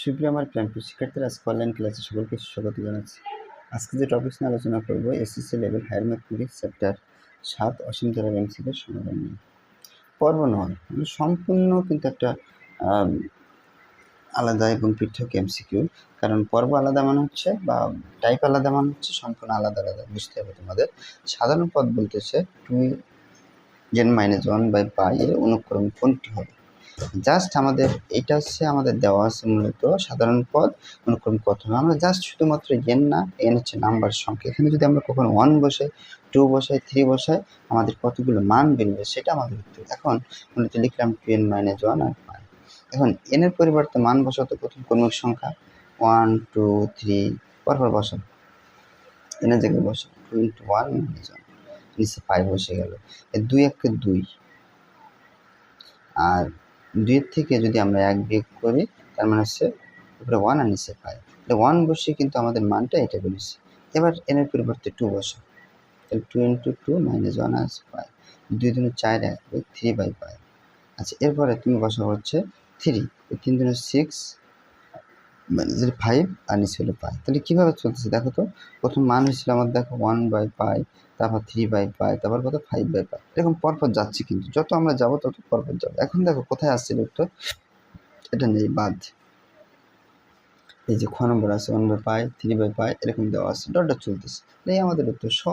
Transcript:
সুপ্রিয় আমার প্ল্যানপুর শিক্ষার্থীরা আজকে অনলাইন ক্লাসে সকলকে স্বাগত জানাচ্ছি। আজকে যে টপিক নিয়ে আলোচনা করব SSC level higher mathematics chapter সাত অসীম ধারার এমসিকের সমাধান নিয়ে। পর্ব নয় মানে সম্পূর্ণ কিন্তু একটা আলাদা এবং পৃথক এমসিকিউ কারণ পর্ব আলাদা মানে হচ্ছে বা টাইপ আলাদা মানে হচ্ছে সম্পূর্ণ আলাদা আলাদা, বুঝতে হবে তোমাদের। সাধারণ পদ বলতেছে two gen minus one by pi এর অনুক্রম কোনটি হবে? জাস্ট আমাদের, এটা হচ্ছে আমাদের দেওয়া আছে মূলত সাধারণ পদ, অনুক্রম কত আমরা জাস্ট শুধুমাত্র এন না এন হচ্ছে নাম্বার সংখ্যা। এখানে যদি আমরা কখনো ওয়ান বসাই টু বসাই থ্রি বসাই, আমাদের কতগুলো মান বেরোবে সেটা আমাদের উত্তর এখন মূলত লিখলাম টু এন মাইনাস ওয়ান আর ফাইভ এখন এন এর পরিবর্তে মান বসাতো প্রথম ক্রমিক সংখ্যা। ওয়ান টু থ্রি পরপর বসাও। এনের জায়গায় বসো two into one minus one নিচে ফাইভ বসে গেল। দুই একে দুই। আর দুইয়ের থেকে যদি আমরা এক বিয়োগ করি, তার মানে হচ্ছে উপরে ওয়ান আর নিচে ফাইভ তাহলে ওয়ান বসে কিন্তু আমাদের মানটা এটা বেরিয়েছে এবার এনের পরিবর্তে টু বসে। তাহলে two into two minus one আর ফাইভ দুই দিনে চার এক থ্রি বাই ফাইভ আচ্ছা এরপরে তুমি বসা হচ্ছে থ্রি তিন দিনের সিক্স মাইনাস ফাইভ আর নিচে হলো পাই তাহলে কীভাবে চলতেছে? দেখো তো, প্রথম মান হয়েছিল আমার দেখো ওয়ান বাই পাই তারপর থ্রি বাই পাই তারপর কত? ফাইভ বাই পাই এরকম পরপর যাচ্ছে কিন্তু। যত আমরা যাব তত পরপর যাব। এখন দেখো কোথায় আসছিল উত্তর এটা নেই, বাদ। এই যে খ নম্বর আছে one by pi three by pi এরকম দেওয়া আছে। ডট ডট চলতেছে। এই আমাদের উত্তর সব